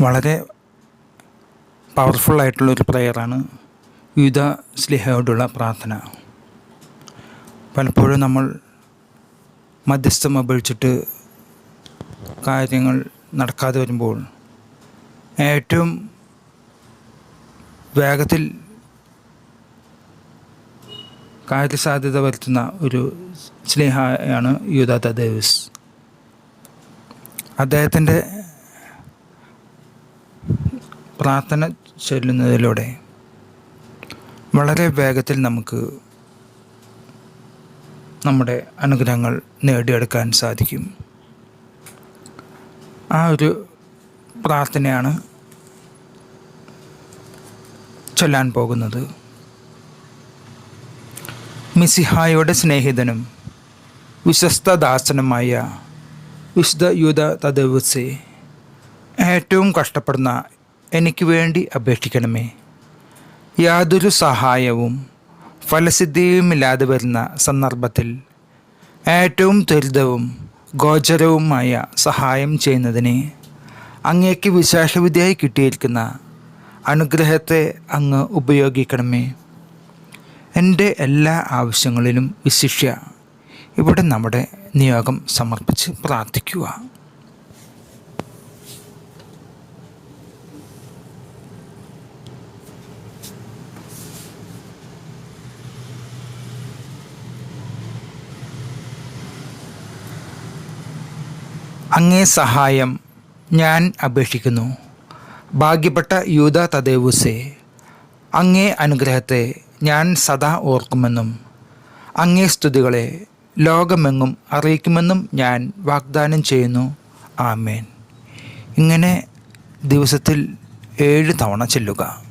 വളരെ പവർഫുള്ളായിട്ടുള്ളൊരു പ്രെയറാണ് യുദ്ധ സ്ലിഹയോടുള്ള പ്രാർത്ഥന. പലപ്പോഴും നമ്മൾ മധ്യസ്ഥം അപേക്ഷിച്ചിട്ട് കാര്യങ്ങൾ നടക്കാതെ വരുമ്പോൾ ഏറ്റവും വേഗത്തിൽ കാര്യസാധ്യത വരുത്തുന്ന ഒരു സ്നേഹയാണ് യൂത ദേവിസ് അദ്ദേഹത്തിന്റെ പ്രാർത്ഥന ചൊല്ലുന്നതിലൂടെ വളരെ വേഗത്തിൽ നമുക്ക് നമ്മുടെ അനുഗ്രഹങ്ങൾ നേടിയെടുക്കാൻ സാധിക്കും. ആ ഒരു പ്രാർത്ഥനയാണ് ചൊല്ലാൻ പോകുന്നത്. മിസിഹായുടെ സ്നേഹിതനും വിശ്വസ്ത ദാസനുമായ വിശുദ്ധ യൂത തദവസെ ഏറ്റവും കഷ്ടപ്പെടുന്ന എനിക്ക് വേണ്ടി അപേക്ഷിക്കണമേ. യാതൊരു സഹായവും ഫലസിദ്ധിയുമില്ലാതെ വരുന്ന സന്ദർഭത്തിൽ ഏറ്റവും ത്വരിതവും ഗോചരവുമായ സഹായം ചെയ്യുന്നതിന് അങ്ങേക്ക് വിശേഷവിദ്യയായി കിട്ടിയിരിക്കുന്ന അനുഗ്രഹത്തെ അങ്ങ് ഉപയോഗിക്കണമേ. എന്റെ എല്ലാ ആവശ്യങ്ങളിലും വിശിഷ്യ ഇവിടെ നമ്മുടെ നിയോഗം സമർപ്പിച്ച് പ്രാർത്ഥിക്കുക. അങ്ങേ സഹായം ഞാൻ അപേക്ഷിക്കുന്നു. ഭാഗ്യപ്പെട്ട യൂത തദേവുസെ അങ്ങേ അനുഗ്രഹത്തെ ഞാൻ സദാ ഓർക്കുമെന്നും അങ്ങേ സ്തുതികളെ ലോകമെങ്ങും അറിയിക്കുമെന്നും ഞാൻ വാഗ്ദാനം ചെയ്യുന്നു. ആമേൻ. ഇങ്ങനെ ദിവസത്തിൽ ഏഴ് തവണ ചെല്ലുക.